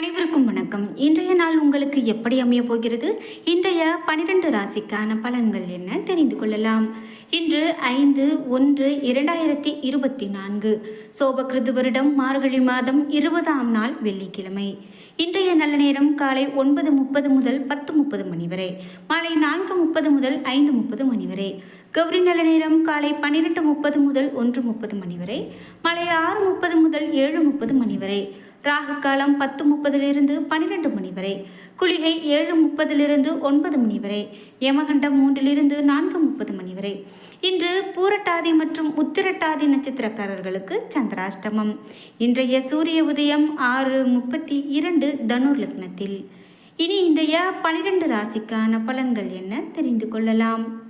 அனைவருக்கும் வணக்கம். இன்றைய நாள் உங்களுக்கு எப்படி அமைய போகிறது? இன்றைய பனிரெண்டு ராசிக்கான பலன்கள் என்ன தெரிந்து கொள்ளலாம். இன்று ஐந்து ஒன்று இரண்டாயிரத்தி இருபத்தி நான்கு. சோபகிருது வருடம் மார்கழி மாதம் இருபதாம் நாள் வெள்ளிக்கிழமை. இன்றைய நல்ல நேரம் காலை ஒன்பது முப்பது முதல் பத்து முப்பது மணி வரை. மாலை நான்கு முப்பது முதல் ஐந்து முப்பது மணி வரை. கௌரி நல்ல நேரம் காலை பன்னிரெண்டு முப்பது முதல் ஒன்று முப்பது மணி வரை. மாலை ஆறு முப்பது முதல் ஏழு முப்பது மணி வரை. ராகு காலம் பத்து முப்பதிலிருந்து பன்னிரெண்டு மணி வரை குளிகை ஏழு முப்பதிலிருந்து ஒன்பது மணி வரை யமகண்டம் மூன்றிலிருந்து நான்கு முப்பது மணி வரை. இன்று பூரட்டாதி மற்றும் உத்திரட்டாதி நட்சத்திரக்காரர்களுக்கு சந்திராஷ்டமம். இன்றைய சூரிய உதயம் ஆறு முப்பத்தி இரண்டு தனுர் லக்னத்தில். இனி இன்றைய பனிரெண்டு ராசிக்கான பலன்கள் என்ன தெரிந்து கொள்ளலாம்?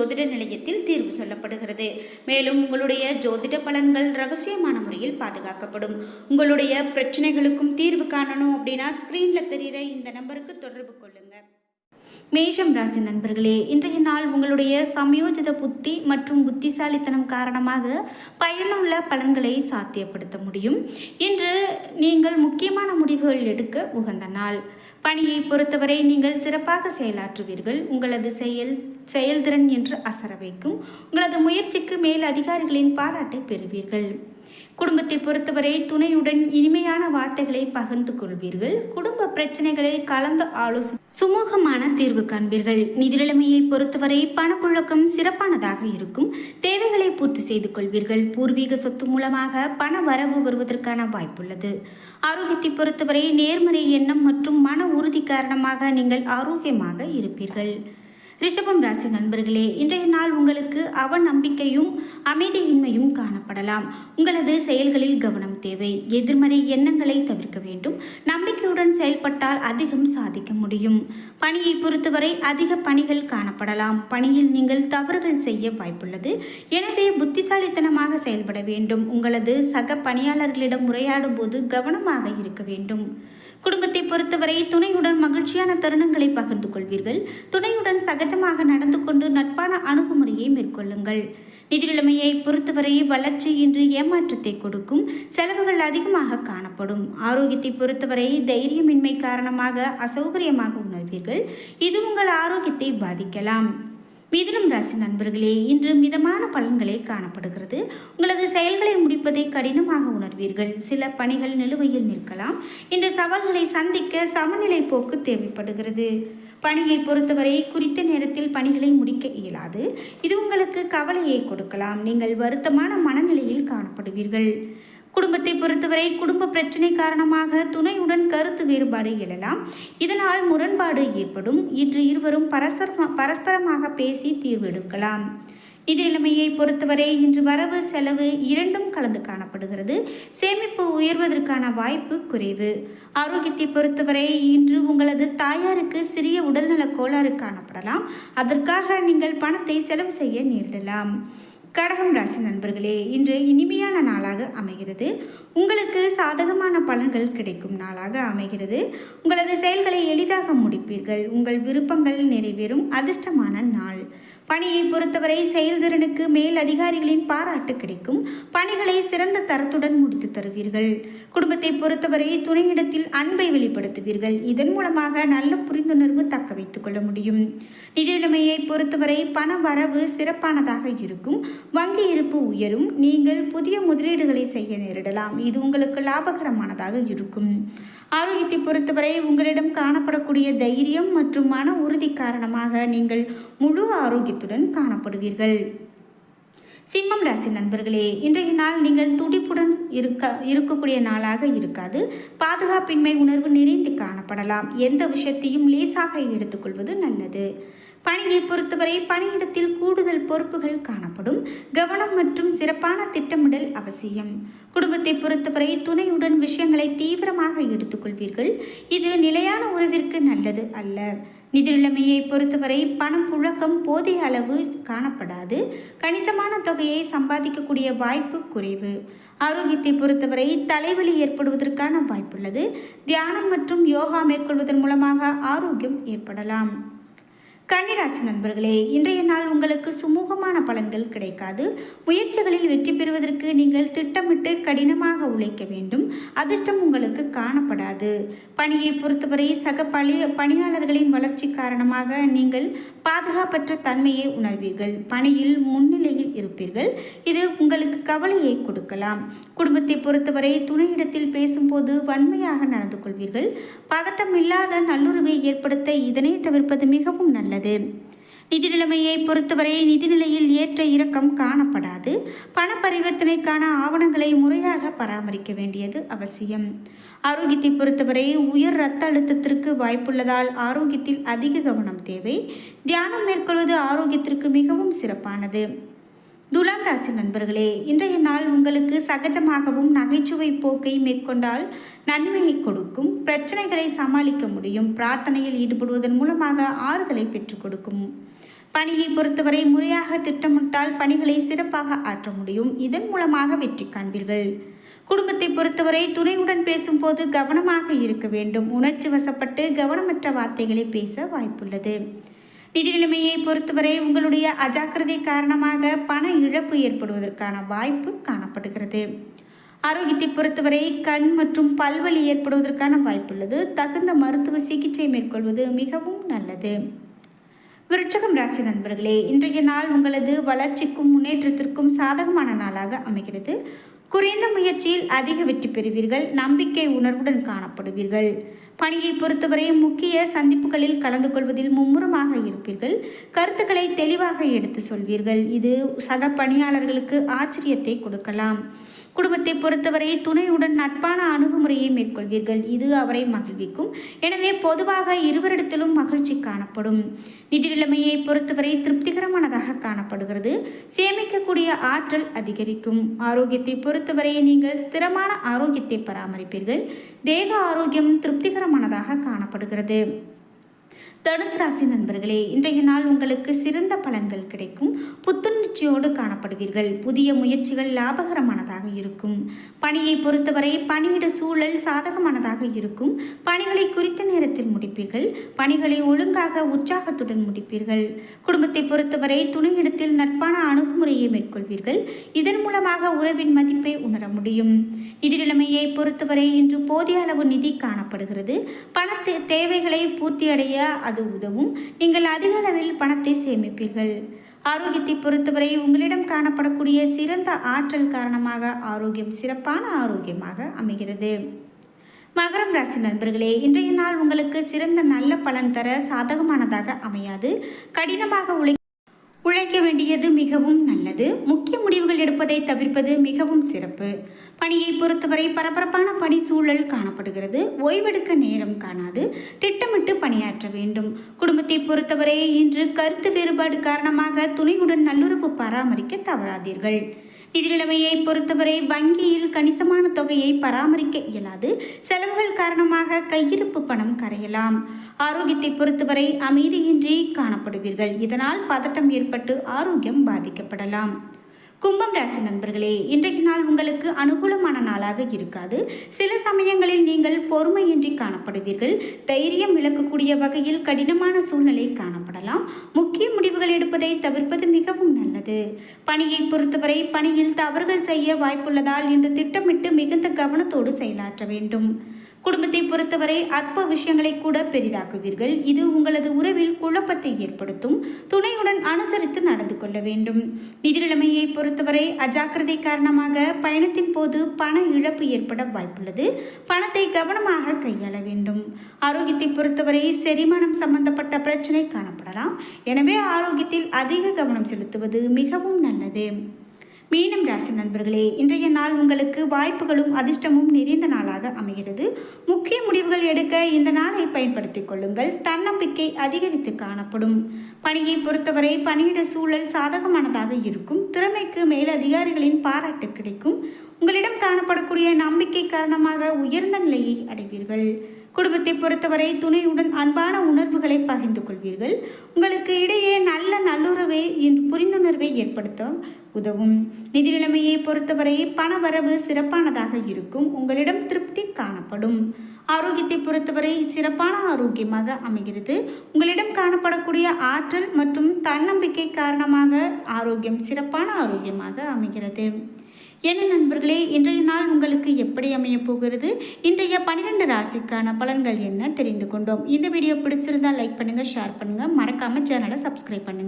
ஜோதிட நிலையத்தில் தீர்வு சொல்லப்படுகிறது. மேலும் உங்களுடைய ஜோதிட பலன்கள் ரகசியமான முறையில் பாதுகாக்கப்படும். உங்களுடைய பிரச்சனைகளுக்கும் தீர்வு காணணும் அப்படின்னா ஸ்க்ரீனில் தெரிகிற இந்த நம்பருக்கு தொடர்பு கொள்ளுங்கள் மேஷம் ராசி நண்பர்களே இன்றைய நாள் உங்களுடைய சமயோஜித புத்தி மற்றும் புத்திசாலித்தனம் காரணமாக பயனுள்ள பலன்களை சாத்தியப்படுத்த முடியும். இன்று நீங்கள் முக்கியமான முடிவுகள் எடுக்க உகந்த நாள். பணியை பொறுத்தவரை நீங்கள் சிறப்பாக செயலாற்றுவீர்கள். உங்களது செயல் செயல்திறன் என்று அசர வைக்கும். உங்களது முயற்சிக்கு மேல் அதிகாரிகளின் பாராட்டை பெறுவீர்கள். குடும்பத்தை பொறுத்தவரை துணையுடன் இனிமையான வார்த்தைகளை பகிர்ந்து கொள்வீர்கள். குடும்ப பிரச்சனைகளை கலந்து ஆலோசி சுமூகமான தீர்வு காண்பீர்கள். நிதி நிலைமையை பொறுத்தவரை பணப்புழக்கம் சிறப்பானதாக இருக்கும். தேவைகளை பூர்த்தி செய்து கொள்வீர்கள். பூர்வீக சொத்து மூலமாக பண வரவு வருவதற்கான வாய்ப்புள்ளது. ஆரோக்கியத்தை பொறுத்தவரை நேர்மறை எண்ணம் மற்றும் மன உறுதி காரணமாக நீங்கள் ஆரோக்கியமாக இருப்பீர்கள். ரிஷபம் ராசி நண்பர்களே இன்றைய நாள் உங்களுக்கு அவநம்பிக்கையும் அமைதியின்மையும் காணப்படலாம். உங்களது செயல்களில் கவனம் தேவை. எதிர்மறை எண்ணங்களை தவிர்க்க வேண்டும். நம்பிக்கையுடன் செயல்பட்டால் அதிகம் சாதிக்க முடியும். பணியை பொறுத்தவரை அதிக பணிகள் காணப்படலாம். பணியில் நீங்கள் தவறுகள் செய்ய வாய்ப்புள்ளது. எனவே புத்திசாலித்தனமாக செயல்பட வேண்டும். உங்களது சக பணியாளர்களிடம் உரையாடும் போது கவனமாக இருக்க வேண்டும். குடும்பத்தை பொறுத்தவரை துணையுடன் மகிழ்ச்சியான தருணங்களை பகிர்ந்து கொள்வீர்கள். துணையுடன் சகஜமாக நடந்து கொண்டு நட்பான அணுகுமுறையை மேற்கொள்ளுங்கள். நிதிநிலைமையை பொறுத்தவரை வளர்ச்சி இன்று ஏமாற்றத்தை கொடுக்கும். செலவுகள் அதிகமாக காணப்படும். ஆரோக்கியத்தை பொறுத்தவரை தைரியமின்மை காரணமாக அசௌகரியமாக உணர்வீர்கள். இது உங்கள் ஆரோக்கியத்தை பாதிக்கலாம். மிதுனம் ராசி நண்பர்களே இன்று மிதமான பலன்களே காணப்படுகிறது. உங்களது செயல்களை முடிப்பதை கடினமாக உணர்வீர்கள். சில பணிகள் நிலுவையில் நிற்கலாம். இன்று சவால்களை சந்திக்க சமநிலை போக்கு தேவைப்படுகிறது. பணியை பொறுத்தவரை குறித்த நேரத்தில் பணிகளை முடிக்க இயலாது. இது உங்களுக்கு கவலையை கொடுக்கலாம். நீங்கள் வருத்தமான மனநிலையில் காணப்படுவீர்கள். குடும்பத்தை பொறுத்தவரை குடும்ப பிரச்சனை காரணமாக துணையுடன் கருத்து வேறுபாடு எழலாம். இதனால் முரண்பாடு ஏற்படும். இன்று இருவரும் பரஸ்பர பரஸ்பரமாக பேசி தீர்வெடுக்கலாம் நிதி நிலைமையை பொறுத்தவரை இன்று வரவு செலவு இரண்டும் கலந்து காணப்படுகிறது. சேமிப்பு உயர்வதற்கான வாய்ப்பு குறைவு. ஆரோக்கியத்தை பொறுத்தவரை இன்று உங்களது தாயாருக்கு சிறிய உடல்நல கோளாறு காணப்படலாம். அதற்காக நீங்கள் பணத்தை செலவு செய்ய நேரிடலாம். கடகம் ராசி நண்பர்களே இன்று இனிமையான நாளாக அமைகிறது. உங்களுக்கு சாதகமான பலன்கள் கிடைக்கும் நாளாக அமைகிறது. உங்களது செயல்களை எளிதாக முடிப்பீர்கள். உங்கள் விருப்பங்கள் நிறைவேறும். அதிர்ஷ்டமான நாள். பணியை பொறுத்தவரை செயல்திறனுக்கு மேல் அதிகாரிகளின் பாராட்டு கிடைக்கும். பணிகளை சிறந்த தரத்துடன் முடித்து தருவீர்கள். குடும்பத்தை பொறுத்தவரை துணையிடத்தில் அன்பை வெளிப்படுத்துவீர்கள். இதன் மூலமாக நல்ல புரிந்துணர்வு தக்க வைத்துக் கொள்ள முடியும். நிதிநிலைமையை பொறுத்தவரை பண வரவு சிறப்பானதாக இருக்கும். வங்கி இருப்பு உயரும். நீங்கள் புதிய முதலீடுகளை செய்ய நேரிடலாம். இது உங்களுக்கு லாபகரமானதாக இருக்கும். ஆரோக்கியத்தை பொறுத்தவரை உங்களிடம் காணப்படக்கூடிய தைரியம் மற்றும் மன உறுதி காரணமாக நீங்கள் முழு ஆரோக்கியத்துடன் காணப்படுவீர்கள். சிம்மம் ராசி நண்பர்களே இன்றைய நாள் நீங்கள் துடிப்புடன் இருக்க இருக்கக்கூடிய நாளாக இருக்காது. பாதுகாப்பின்மை உணர்வு நிறைந்து காணப்படலாம். எந்த விஷயத்தையும் லேசாக எடுத்துக்கொள்வது நல்லது. பணியை பொறுத்தவரை பணியிடத்தில் கூடுதல் பொறுப்புகள் காணப்படும். கவனம் மற்றும் சிறப்பான திட்டமிடல் அவசியம். குடும்பத்தை பொறுத்தவரை துணையுடன் விஷயங்களை தீவிரமாக எடுத்துக்கொள்வீர்கள். இது நிலையான உறவிற்கு நல்லது அல்ல. நிதிநிலைமையை பொறுத்தவரை பணம் புழக்கம் போதிய அளவு காணப்படாது. கணிசமான தொகையை சம்பாதிக்கக்கூடிய வாய்ப்பு குறைவு. ஆரோக்கியத்தை பொறுத்தவரை தலைவலி ஏற்படுவதற்கான வாய்ப்புள்ளது. தியானம் மற்றும் யோகா மேற்கொள்வதன் மூலமாக ஆரோக்கியம் ஏற்படலாம். கன்னிராசி நண்பர்களே இன்றைய நாள் உங்களுக்கு சுமூகமான பலன்கள் கிடைக்காது. முயற்சிகளில் வெற்றி பெறுவதற்கு நீங்கள் திட்டமிட்டு கடினமாக உழைக்க வேண்டும். அதிர்ஷ்டம் உங்களுக்கு காணப்படாது. பணியை பொறுத்தவரை சக பணி பணியாளர்களின் வளர்ச்சி காரணமாக நீங்கள் பாதுகாப்பற்ற தன்மையை உணர்வீர்கள். பணியில் முன்னிலையில் இருப்பீர்கள். இது உங்களுக்கு கவலையை கொடுக்கலாம். குடும்பத்தை பொறுத்தவரை துணையிடத்தில் பேசும்போது வன்மையாக நடந்து கொள்வீர்கள். பதட்டம் இல்லாத நல்லுறவை ஏற்படுத்த இதனை தவிர்ப்பது மிகவும் நல்லது. நிதி நிலைமையை பொறுத்தவரை நிதிநிலையில் ஏற்ற இறக்கம் காணப்படாது. பண பரிவர்த்தனைக்கான ஆவணங்களை முறையாக பராமரிக்க வேண்டியது அவசியம். ஆரோக்கியத்தை பொறுத்தவரை உயர் இரத்த அழுத்தத்திற்கு வாய்ப்புள்ளதால் ஆரோக்கியத்தில் அதிக கவனம் தேவை. தியானம் மேற்கொள்வது ஆரோக்கியத்திற்கு மிகவும் சிறப்பானது. துலாம் ராசி நண்பர்களே இன்றைய நாள் உங்களுக்கு சகஜமாகவும் நகைச்சுவை போக்கை மேற்கொண்டால் நன்மையை கொடுக்கும் பிரச்சனைகளை சமாளிக்க முடியும் பிரார்த்தனையில் ஈடுபடுவதன் மூலமாக ஆறுதலை பெற்றுக் கொடுக்கும். பணியை பொறுத்தவரை முறையாக திட்டமிட்டால் பணிகளை சிறப்பாக ஆற்ற முடியும் இதன் மூலமாக வெற்றி காண்பீர்கள். குடும்பத்தை பொறுத்தவரை துணையுடன் பேசும்போது கவனமாக இருக்க வேண்டும் உணர்ச்சி வசப்பட்டு கவனமற்ற வார்த்தைகளை பேச வாய்ப்புள்ளது. நிதி நிலைமையை பொறுத்தவரை உங்களுடைய அஜாக்கிரதை காரணமாக பண இழப்பு ஏற்படுவதற்கான வாய்ப்பு காணப்படுகிறது. ஆரோக்கியத்தை பொறுத்தவரை கண் மற்றும் பல்வலி ஏற்படுவதற்கான வாய்ப்புள்ளது. தகுந்த மருத்துவ சிகிச்சை மேற்கொள்வது மிகவும் நல்லது. விருட்சகம் ராசி நண்பர்களே இன்றைய நாள் உங்களது வளர்ச்சிக்கும் முன்னேற்றத்திற்கும் சாதகமான நாளாக அமைகிறது. குறைந்த முயற்சியில் அதிக வெற்றி பெறுவீர்கள். நம்பிக்கை உணர்வுடன் காணப்படுவீர்கள். பணியை பொறுத்தவரை முக்கிய சந்திப்புகளில் கலந்து கொள்வதில் மும்முரமாக இருப்பீர்கள். கருத்துக்களை தெளிவாக எடுத்து சொல்வீர்கள். இது சக பணியாளர்களுக்கு ஆச்சரியத்தை கொடுக்கலாம். குடும்பத்தை பொறுத்தவரை துணையுடன் நட்பான அணுகுமுறையை மேற்கொள்வீர்கள். இது அவரை மகிழ்விக்கும். எனவே பொதுவாக இருவரிடத்திலும் மகிழ்ச்சி காணப்படும். நிதி நிலைமையை பொறுத்தவரை திருப்திகரமானதாக காணப்படுகிறது. சேமிக்கக்கூடிய ஆற்றல் அதிகரிக்கும். ஆரோக்கியத்தை பொறுத்தவரை நீங்கள் ஸ்திரமான ஆரோக்கியத்தை பராமரிப்பீர்கள். தேக ஆரோக்கியம் திருப்திகரமானதாக காணப்படுகிறது. தனுசு ராசி நண்பர்களே இன்றைய நாள் உங்களுக்கு சிறந்த பலன்கள் கிடைக்கும். புத்துணர்ச்சியோடு காணப்படுவீர்கள். புதிய முயற்சிகள் லாபகரமானதாக இருக்கும். பணியை பொறுத்தவரை பணியிட சூழல் சாதகமானதாக இருக்கும். பணிகளை குறித்த நேரத்தில் முடிப்பீர்கள். பணிகளை ஒழுங்காக உற்சாகத்துடன் முடிப்பீர்கள். குடும்பத்தை பொறுத்தவரை துணையிடத்தில் நட்பான அணுகுமுறையை மேற்கொள்வீர்கள். இதன் மூலமாக உறவின் மதிப்பை உணர முடியும். நிதி நிலைமையை பொறுத்தவரை இன்று போதிய அளவு நிதி காணப்படுகிறது. பணத்து தேவைகளை பூர்த்தியடைய அது உதவும். நீங்கள் அதிக அளவில் பணத்தை சேமிப்பீர்கள். ஆரோக்கியத்தை பொறுத்தவரை உங்களிடம் காணப்படக்கூடிய சிறந்த ஆற்றல் காரணமாக ஆரோக்கியம் சிறப்பான ஆரோக்கியமாக அமைகிறது. மகரம் ராசி நண்பர்களே இன்றைய நாள் உங்களுக்கு சிறந்த நல்ல பலன் தர சாதகமானதாக அமையாது. கடினமாக உழை உழைக்க வேண்டியது மிகவும் நல்லது. முக்கிய முடிவுகள் எடுப்பதை தவிர்ப்பது மிகவும் சிறப்பு. பணியை பொறுத்தவரை பரபரப்பான பணி சூழல் காணப்படுகிறது. ஓய்வெடுக்க நேரம் காணாது. திட்டமிட்டு பணியாற்ற வேண்டும். குடும்பத்தை பொறுத்தவரை இன்று கருத்து வேறுபாடு காரணமாக துணையுடன் நல்லுறவு பராமரிக்க தவறாதீர்கள். நிதிநிலைமையை பொறுத்தவரை வங்கியில் கணிசமான தொகையை பராமரிக்க இயலாது. செலவுகள் காரணமாக கையிருப்பு பணம் கரையலாம். ஆரோக்கியத்தை பொறுத்தவரை அமைதியின்றி காணப்படுவீர்கள். இதனால் பதட்டம் ஏற்பட்டு ஆரோக்கியம் பாதிக்கப்படலாம். கும்பம் ராசி நண்பர்களே இன்றைக்கு நாள் உங்களுக்கு அனுகூலமான நாளாக இருக்காது. சில சமயங்களில் நீங்கள் பொறுமையின்றி காணப்படுவீர்கள். தைரியம் இழக்கக்கூடிய வகையில் கடினமான சூழ்நிலை காணப்படலாம். முக்கிய முடிவுகள் எடுப்பதை தவிர்ப்பது மிகவும் நல்லது. பணியை பொறுத்தவரை பணியில் தவறுகள் செய்ய வாய்ப்புள்ளதால் இன்று திட்டமிட்டு மிகுந்த கவனத்தோடு செயலாற்ற வேண்டும். குடும்பத்தை பொறுத்தவரை அற்ப விஷயங்களை கூட பெரிதாக்குவீர்கள். இது உங்களது உறவில் குழப்பத்தை ஏற்படுத்தும். துணையுடன் அனுசரித்து நடந்து கொள்ள வேண்டும். நிதிநிலைமையை பொறுத்தவரை அஜாக்கிரதை காரணமாக பயணத்தின் போது பண இழப்பு ஏற்பட வாய்ப்புள்ளது. பணத்தை கவனமாக கையாள வேண்டும். ஆரோக்கியத்தை பொறுத்தவரை செரிமானம் சம்பந்தப்பட்ட பிரச்சனை காணப்படலாம். எனவே ஆரோக்கியத்தில் அதிக கவனம் செலுத்துவது மிகவும் நல்லது. மீனம் ராசி நண்பர்களே இன்றைய நாள் உங்களுக்கு வாய்ப்புகளும் அதிர்ஷ்டமும் நிறைந்த நாளாக அமைகிறது. முக்கிய முடிவுகள் எடுக்க இந்த நாளை பயன்படுத்திக் கொள்ளுங்கள். தன்னம்பிக்கை அதிகரித்து காணப்படும். பணியை பொறுத்தவரை பணியிட சூழல் சாதகமானதாக இருக்கும். திறமைக்கு மேலதிகாரிகளின் பாராட்டு கிடைக்கும். உங்களிடம் காணப்படக்கூடிய நம்பிக்கை காரணமாக உயர்ந்த நிலையை அடைவீர்கள். குடும்பத்தை பொறுத்தவரை துணையுடன் அன்பான உணர்வுகளை பகிர்ந்து கொள்வீர்கள். உங்களுக்கு இடையே நல்ல நல்லுறவை இன்று புரிந்துணர்வை ஏற்படுத்த உதவும். நிதி நிலைமையை பொறுத்தவரை பண வரவு சிறப்பானதாக இருக்கும். உங்களிடம் திருப்தி காணப்படும். ஆரோக்கியத்தை பொறுத்தவரை சிறப்பான ஆரோக்கியமாக அமைகிறது. உங்களிடம் காணப்படக்கூடிய ஆற்றல் மற்றும் தன்னம்பிக்கை காரணமாக ஆரோக்கியம் சிறப்பான ஆரோக்கியமாக அமைகிறது. என்ன நண்பர்களே இன்றைய நாள் உங்களுக்கு எப்படி அமையப் போகிறது? இன்றைய பன்னிரெண்டு ராசிக்கான பலன்கள் என்ன தெரிந்து கொண்டோம். இந்த வீடியோ பிடிச்சிருந்தா லைக் பண்ணுங்கள் ஷேர் பண்ணுங்கள் மறக்காமல் சேனலை சப்ஸ்கிரைப் பண்ணுங்கள்